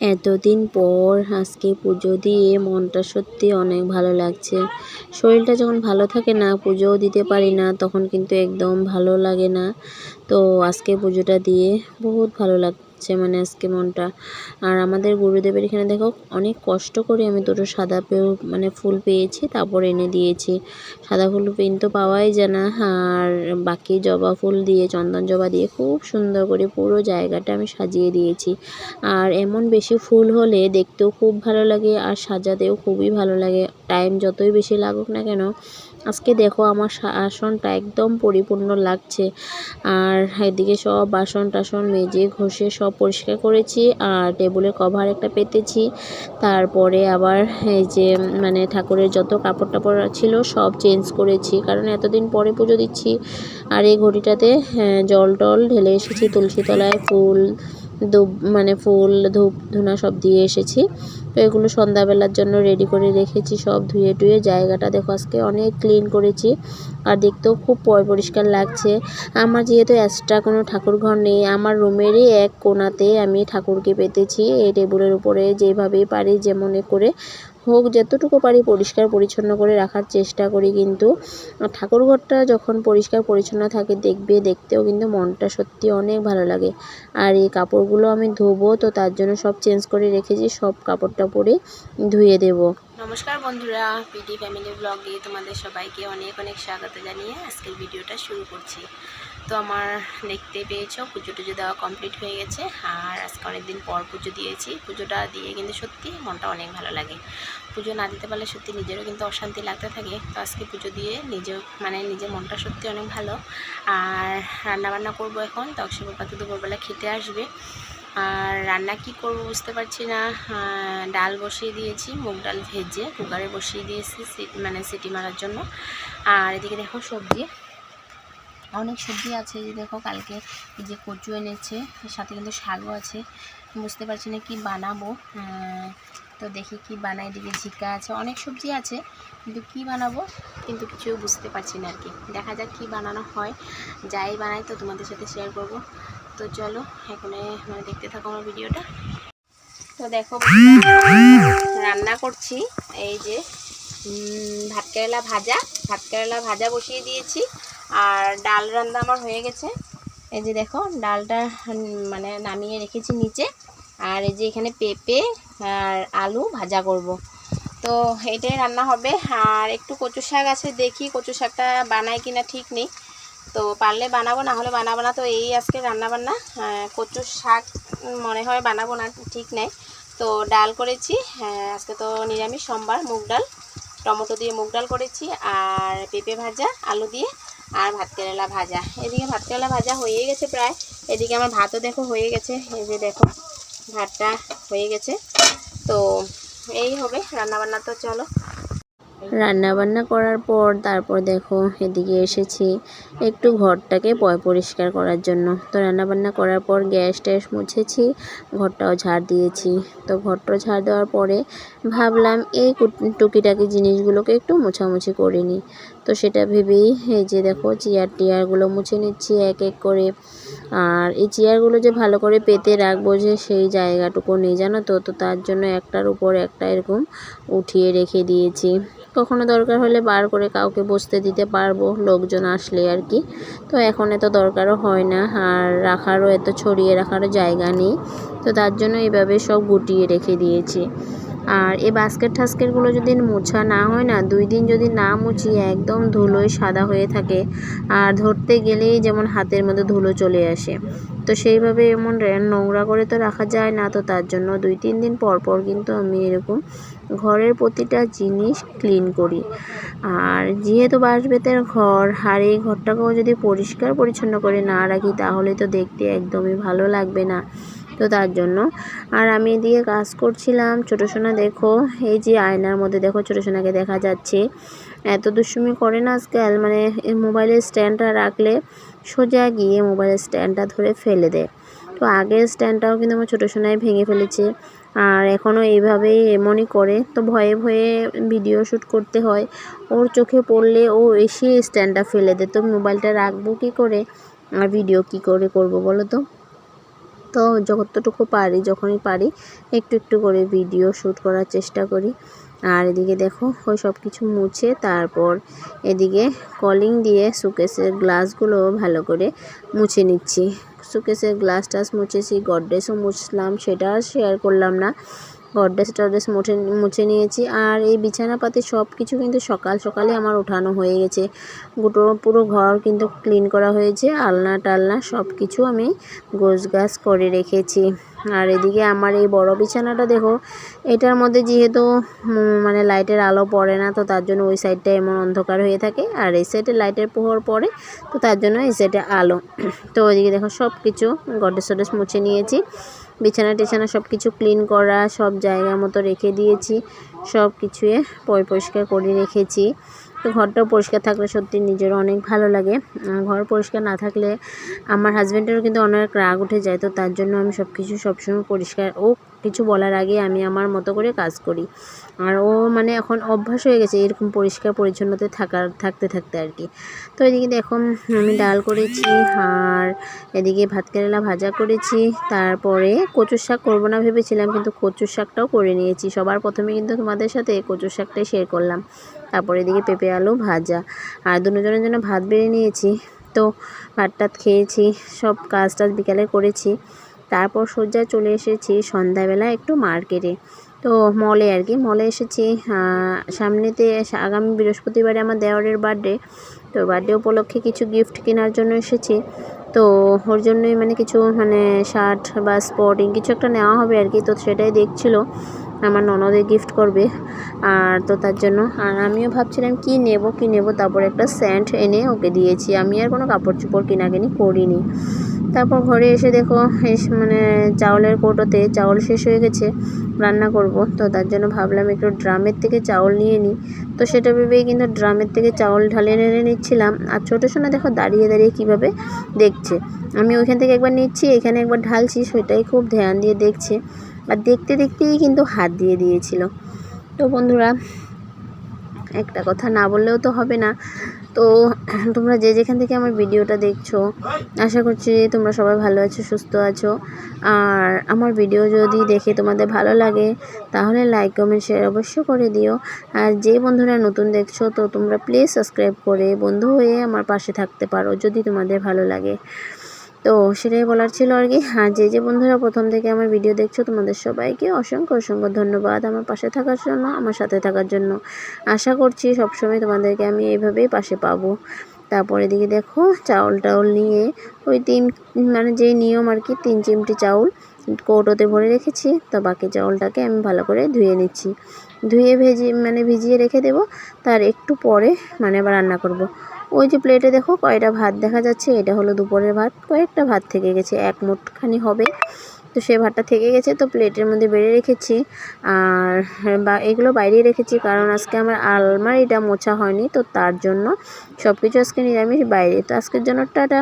এতদিন পর আজকে পুজো দিয়ে মনটা সত্যি অনেক ভালো লাগছে। শরীরটা যখন ভালো থাকে না, পুজোও দিতে পারি না, তখন কিন্তু একদম ভালো লাগে না। তো আজকে পুজোটা দিয়ে বহুত ভালো লাগছে। মানে আজকে মনটা। আর আমাদের গুরুদেবের এখানে দেখো, অনেক কষ্ট করে আমি দুটো সাদা পেও মানে ফুল পেয়েছি, তারপর এনে দিয়েছি। সাদা ফুল পেন তো পাওয়াই যায় না, আর বাকি জবা ফুল দিয়ে, চন্দন জবা দিয়ে খুব সুন্দর করে পুরো জায়গাটা আমি সাজিয়ে দিয়েছি। আর এমন বেশি ফুল হলে দেখতেও খুব ভালো লাগে, আর সাজাতেও খুবই ভালো লাগে। টাইম যতই বেশি লাগুক না কেন আজকে দেখো আমার আসনটা একদম পরিপূর্ণ লাগছে। আর এদিকে সব বাসন টাসন মেজে ঘষে সব পরিষ্কার করেছি আর টেবিলের কভার একটা পেতেছি। তারপরে আবার এই যে মানে ঠাকুরের যত কাপড় টাপড় ছিল সব চেঞ্জ করেছি। কারণ এতদিন পরে পুজো দিচ্ছি আর এই ঘড়িটাতে হ্যাঁ, জল টল ঢেলে এসেছি তুলসী তলায় ফুল ধূপ মানে ফুল, ধূপ, ধুনা সব দিয়ে এসেছি। তো এগুলো সন্ধ্যাবেলার জন্য রেডি করে রেখেছি, সব ধুয়ে টুয়ে জায়গাটা দেখো আজকে অনেক ক্লিন করেছি আর দেখতেও খুব পরিষ্কার লাগছে। আমার যেহেতু এক্সট্রা কোনো ঠাকুর ঘর নেই, আমার রুমেরই এক কোনাতে আমি ঠাকুরকে পেতেছি, এই টেবিলের উপরে যেভাবেই পারি, যেমন করে হোক, যতটুকু পারি পরিষ্কার পরিচ্ছন্ন করে রাখার চেষ্টা করি, কিন্তু ঠাকুর ঘরটা যখন পরিষ্কার পরিচ্ছন্ন থাকে, দেখবে, দেখতেও কিন্তু মনটা সত্যি অনেক ভালো লাগে। আর এই কাপড়গুলো আমি ধোবো, তো তার জন্য সব চেঞ্জ করে রেখেছি সব কাপড়টা পরে ধুয়ে দেবো। নমস্কার বন্ধুরা, পিডি ফ্যামিলি ব্লগে তোমাদের সবাইকে অনেক অনেক স্বাগত জানিয়ে আজকের ভিডিওটা শুরু করছি। তো আমার দেখতে পেয়েছ, পুজো টুজো দেওয়া কমপ্লিট হয়ে গেছে। আর আজকে অনেকদিন পর পুজো দিয়েছি। পুজোটা দিয়ে কিন্তু সত্যি মনটা অনেক ভালো লাগে। পুজো না দিতে পারলে সত্যি নিজেরও কিন্তু অশান্তি লাগতে থাকে। তো আজকে পুজো দিয়ে নিজেও মানে নিজের মনটা সত্যি অনেক ভালো। আর রান্নাবান্না করব এখন। তখন পাতি দুপুরবেলা খেতে আসবে। আর রান্না কি করব বুঝতে পারছি না। ডাল বসিয়ে দিয়েছি, মুগ ডাল ভেজে কুকারে বসিয়ে দিয়েছি মানে সিটি মারার জন্য। আর এদিকে দেখো সবজি। অনেক সবজি আছে যে দেখো কালকে যে কচু এনেছে সাথে কিন্তু শাকও আছে। বুঝতে পারছি না কি বানাবো তো দেখি কি বানাই, এদিকে ঝিকা আছে, অনেক সবজি আছে, কিন্তু কি বানাবো কিন্তু কিছু বুঝতে পারছি না আর কি দেখা যাক কি বানানো হয়, যাই বানাই তো তোমাদের সাথে শেয়ার করব। তো চলো, এখানে মানে দেখতে থাকো আমার ভিডিওটা। তো দেখো রান্না করছি, এই যে ভাত কেরালা ভাজা। ভাত কেরালা ভাজা বসিয়ে দিয়েছি। আর ডাল রান্না আমার হয়ে গেছে। এই যে দেখো, ডালটা মানে নামিয়ে রেখেছি নিচে। আর এই যে এখানে পেঁপে আর আলু ভাজা করব। তো এটাই রান্না হবে। আর একটু কচু শাক আছে, দেখি কচু শাকটা বানায় কিনা ঠিক নেই। তো পারলে বানাবো, না হলে বানাবো না। তো এই আজকে রান্না বান্না কচুর শাক মনে হয় বানাবো না, ঠিক নেই। তো ডাল করেছি। আজকে তো নিরামিষ, সোমবার মুগ ডাল। টমেটো দিয়ে মুগ ডাল করেছি আর পেঁপে ভাজা, আলু দিয়ে আর ভাত কেরালা ভাজা। এদিকে ভাত কেরালা ভাজা হয়ে গেছে প্রায়। এদিকে আমার ভাতও দেখো হয়ে গেছে। এই যে দেখো, ভাতটা হয়ে গেছে। তো এই হবে রান্নাবান্না। তো চলো। রান্নাবান্না করার পর তারপর দেখো, এদিকে এসেছি। একটু ঘরটাকে পরিষ্কার করার জন্য। তো রান্না বান্না করার পর গ্যাস ট্যাস মুছেছি, ঘরটাও ঝাড় দিয়েছি। তো ঘরটাও ঝাড় দেওয়ার পরে ভাবলাম এই টুকিটাকি জিনিসগুলোকে একটু মোছামুছি করে নিই। তো সেটা ভেবেই এই যে দেখো চেয়ার টিয়ারগুলো মুছে নিচ্ছি এক এক করে। আর এই চেয়ারগুলো যে ভালো করে পেতে রাখব যে সেই জায়গাটুকু নেই, জানো তো? তো তার জন্য একটার উপর একটা এরকম উঠিয়ে রেখে দিয়েছি। কখনো দরকার হলে বার করে কাউকে বসতে দিতে পারব, লোকজন আসলে আর কি। তো এখন এত দরকারও হয় না, আর রাখারও এত ছড়িয়ে রাখারও জায়গা নেই। তো তার জন্য এভাবে সব গুটিয়ে রেখে দিয়েছি। আর এই বাস্কেট ঠাস্কেটগুলো যদি মোছা না হয় না, দুই দিন যদি না মুছি একদম ধুলোয় সাদা হয়ে থাকে আর ধরতে গেলেই যেমন হাতের মধ্যে ধুলো চলে আসে। তো সেইভাবে এমন নোংরা করে তো রাখা যায় না, তো তার জন্য দুই তিন দিন পর পর কিন্তু আমি এরকম ঘরের প্রতিটা জিনিস ক্লিন করি। আর যেহেতু বাঁশবেতের ঘর, আর এই ঘরটাকেও যদি পরিষ্কার পরিচ্ছন্ন করে না রাখি, তাহলে তো দেখতে একদমই ভালো লাগবে না। তো তার জন্য। আর আমি এদিকে কাজ করছিলাম। ছোটো সোনা, দেখো, এই যে আয়নার মধ্যে দেখো ছোটো সোনাকে দেখা যাচ্ছে। এত দুষ্টুমি করে না আজকাল মানে মোবাইলের স্ট্যান্ডটা রাখলে সোজা গিয়ে মোবাইলের স্ট্যান্ডটা ধরে ফেলে দেয়। তো আগের স্ট্যান্ডটাও কিন্তু আমার ছোটো সোনায় ভেঙে ফেলেছে। আর এখনও এইভাবেই এমনই করে। তো ভয়ে ভয়ে ভিডিও শ্যুট করতে হয়। ওর চোখে পড়লে ও এসে স্ট্যান্ডটা ফেলে দেয়। তো মোবাইলটা রাখব কী করে? আর ভিডিও কি করে করব বলো তো? তো যতটুকু পারি, যখনই পারি, একটু একটু করে ভিডিও শ্যুট করার চেষ্টা করি। আর এদিকে দেখো, ওই সব কিছু মুছে তারপর এদিকে কলিং দিয়ে সুকেসের গ্লাসগুলো ভালো করে মুছে নিচ্ছি। সুকেসের গ্লাস টাস মুছেছি গডরেজও মুছলাম, সেটা শেয়ার করলাম না। গডরেজ টডরেজ মুছে মুছে নিয়েছি। আর এই বিছানাপাতি সব কিছু কিন্তু সকাল সকালে আমার উঠানো হয়ে গেছে। গোটো, পুরো ঘর কিন্তু ক্লিন করা হয়েছে। আলনা টালনা সব কিছু আমি গোছ গাছ করে রেখেছি। আর এদিকে আমার এই বড় বিছানাটা দেখো, এটার মধ্যে যেহেতু মানে লাইটের আলো পড়ে না, তো তার জন্য ওই সাইডটা এমন অন্ধকার হয়ে থাকে। আর এই সাইডে লাইটের প্রহর পড়ে, তো তার জন্য এই সাইডে আলো। তো ওইদিকে দেখো সব কিছু গডেস টডেস মুছে নিয়েছি। বিছানা টিছানা সব কিছু ক্লিন করা, সব জায়গা মতো রেখে দিয়েছি। সব কিছুয়ে পরিষ্কার করে রেখেছি। তো ঘরটাও পরিষ্কার থাকলে সত্যি নিজেরও অনেক ভালো লাগে। ঘর পরিষ্কার না থাকলে আমার হাজব্যান্ডেরও কিন্তু অনেক রাগ উঠে যায়, তো তার জন্য আমি সব কিছু সবসময় পরিষ্কার ও কিছু বলার আগে আমি আমার মতো করে কাজ করি। আর ও মানে এখন অভ্যাস হয়ে গেছে এরকম পরিষ্কার পরিচ্ছন্নতে থাকার, থাকতে থাকতে আর কি। তো এদিকে দেখো, আমি ডাল করেছি আর এদিকে ভাত কেরালা ভাজা করেছি। তারপরে কচুর শাক করব না ভেবেছিলাম, কিন্তু কচুর শাকটাও করে নিয়েছি। সবার প্রথমে কিন্তু তোমাদের সাথে কচুর শাকটাই শেয়ার করলাম। তারপরে এদিকে পেঁপে আলু ভাজা। আর দুজনের জন্য ভাত বেড়ে নিয়েছি। তো ভাত টাত খেয়েছি, সব কাজ টাজ বিকালে করেছি। তারপর সোজা চলে এসেছি সন্ধ্যাবেলা একটু মার্কেটে। তো মলে আর কি মলে এসেছি সামনেতে আগামী বৃহস্পতিবারে আমার দেওয়ারের বার্থডে তো বার্থডে উপলক্ষে কিছু গিফট কেনার জন্য এসেছি। তো ওর জন্যই মানে কিছু মানে শার্ট বা স্পটিং কিছু একটা নেওয়া হবে আর কি, তো সেটাই দেখছিল, আমার ননদে গিফট করবে, আর তো তার জন্য। আর আমিও ভাবছিলাম কি নেব কি নেব, তারপর একটা স্যান্ড এনে ওকে দিয়েছি। আমি আর কোনো কাপড় চোপড় কেনাকানি করিনি। তারপর ঘরে এসে দেখো, এস মানে চাউলের কৌটোতে চাউল শেষ হয়ে গেছে, রান্না করব। তো তার জন্য ভাবলাম একটু ড্রামের থেকে চাউল নিয়ে নিই। তো সেটা ভেবেই কিন্তু ড্রামের থেকে চাউল ঢালিয়ে এনে নিচ্ছিলাম। আর ছোটো সোনা দেখো দাঁড়িয়ে দাঁড়িয়ে কীভাবে দেখছে। আমি ওইখান থেকে একবার নিচ্ছি, এখানে একবার ঢালছি, সেটাই খুব ধ্যান দিয়ে দেখছে। আর দেখতে, দেখতেই কিন্তু হাত দিয়ে দিয়েছিল। তো বন্ধুরা, একটা কথা না বললেও তো হবে না। তো তোমরা যে যেখান থেকে আমার ভিডিওটা দেখছ, আশা করছি তোমরা সবাই ভালো আছো, সুস্থ আছো। আর আমার ভিডিও যদি দেখে তোমাদের ভালো লাগে, তাহলে লাইক কমেন্ট শেয়ার অবশ্যই করে দিও। আর যে বন্ধুরা নতুন দেখছ, তো তোমরা প্লিজ সাবস্ক্রাইব করে বন্ধু হয়ে আমার পাশে থাকতে পারো, যদি তোমাদের ভালো লাগে। তো সেটাই বলার ছিল আর কি। আর যে যে বন্ধুরা প্রথম থেকে আমার ভিডিও দেখছ, তোমাদের সবাইকে অসংখ্য অসংখ্য ধন্যবাদ আমার পাশে থাকার জন্য, আমার সাথে থাকার জন্য। আশা করছি সবসময় তোমাদেরকে আমি এইভাবেই পাশে পাবো। তারপরে দিকে দেখো, চাউল টাউল নিয়ে ওই তিন মানে যেই নিয়ম আর কি, তিন চিমটি চাউল কৌটোতে ভরে রেখেছি। তো বাকি চাউলটাকে আমি ভালো করে ধুয়ে নিচ্ছি। ধুয়ে ভেজি মানে ভিজিয়ে রেখে দেবো। তার একটু পরে মানে আবার রান্না করব। ওই যে প্লেটে দেখো কয়টা ভাত দেখা যাচ্ছে, এটা হলো দুপুরের ভাত। কয়েকটা ভাত থেকে গেছে, এক মুঠখানি হবে। তো সে ভাতটা থেকে গেছে, তো প্লেটের মধ্যে বেড়ে রেখেছি। আর বা এগুলো বাইরে রেখেছি, কারণ আজকে আমার আলমারিটা মোছা হয়নি, তো তার জন্য সব কিছু আজকে নিরামিষ, বাইরে। তো আজকের জন্য টাটা।